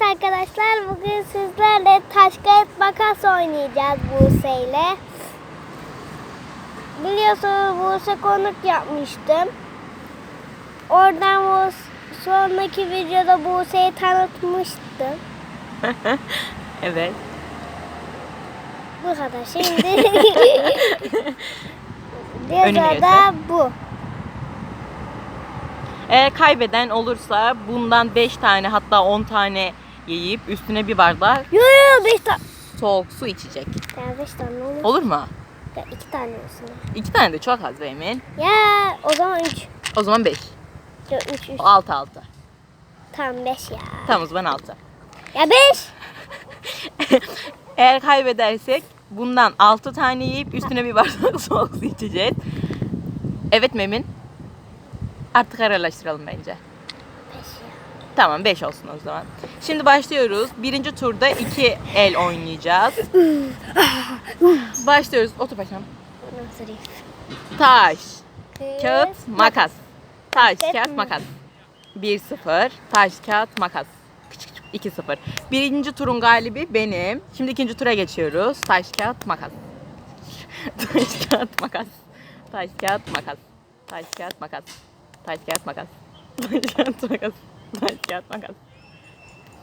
Evet arkadaşlar bugün sizlerle taş kağıt makas oynayacağız Buse ile. Biliyorsunuz Buse konuk yapmıştım. Oradan bu sonraki videoda Buse'yi tanıtmıştım. Evet. Bu kadar. Şimdi Diğer da bu. Eğer kaybeden olursa bundan 5 tane hatta 10 tane yiyip üstüne bir bardak Yo yo beş tane. soğuk su içecek. Ya beş tane olur. Olur mu? Ya iki tane olsun. 2 tane de çok az be Emin. Ya o zaman üç. O zaman 5. Yo, üç üç. 6 6. Tamam beş ya. Tamam o zaman 6. Ya beş. Eğer kaybedersek bundan 6 tane yiyip üstüne bir bardak soğuk su içeceğiz. Evet mi Emin? Artık kararlaştıralım bence. Beş ya. Tamam 5 olsun o zaman. Şimdi başlıyoruz. Birinci turda 2 el oynayacağız. Başlıyoruz. Otur diyeyim? Taş, kağıt, makas. Taş, Kağıt, makas. 1-0. Taş, kağıt, makas. Küçük küçük. 2-0. Birinci turun galibi benim. Şimdi ikinci tura geçiyoruz. Taş, kağıt, makas. Taş, kağıt, makas. Taş, kağıt, makas. Taş, kağıt, makas. Taş, kağıt, makas. Taş, kağıt, makas. Kağıt, makas.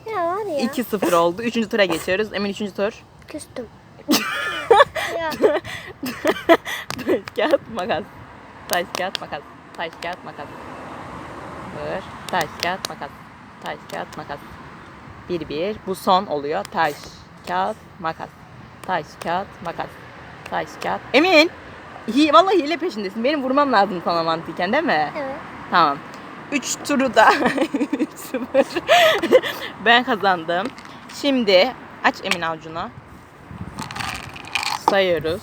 Ya var ya. 2-0 oldu. Üçüncü tura geçiyoruz. Emin üçüncü tur. Küstüm. ya. Taş, kağıt, makas. Taş, kağıt, makas. Taş, kağıt, makas. Dur. Taş, kağıt, makas. Taş, kağıt, makas. Bir, bir. Bu son oluyor. Taş, kağıt, makas. Taş, kağıt, makas. Taş, kağıt. Emin! Hi, vallahi hile peşindesin. Benim vurmam lazım sana mantıken değil mi? Evet. Tamam. 3 turu da 3-0 ben kazandım. Şimdi aç Emin avucunu. Sayıyoruz.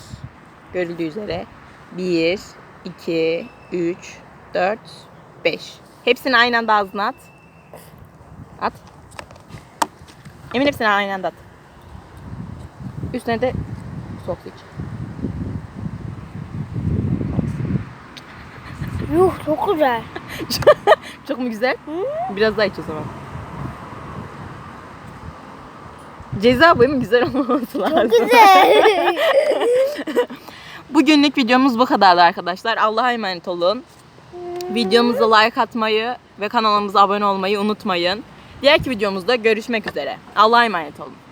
Görüldüğü üzere. 1, 2, 3, 4, 5. Hepsini aynı anda ağzına at. At. Emin hepsini aynı anda at. Üstüne de su iç. Yuh çok güzel. Çok mu güzel? Biraz daha iç o zaman. Ceza bu mu güzel olmaması lazım. Çok güzel. Bugünlük videomuz bu kadardı arkadaşlar. Allah'a emanet olun. Videomuza like atmayı ve kanalımıza abone olmayı unutmayın. Diğerki videomuzda görüşmek üzere. Allah'a emanet olun.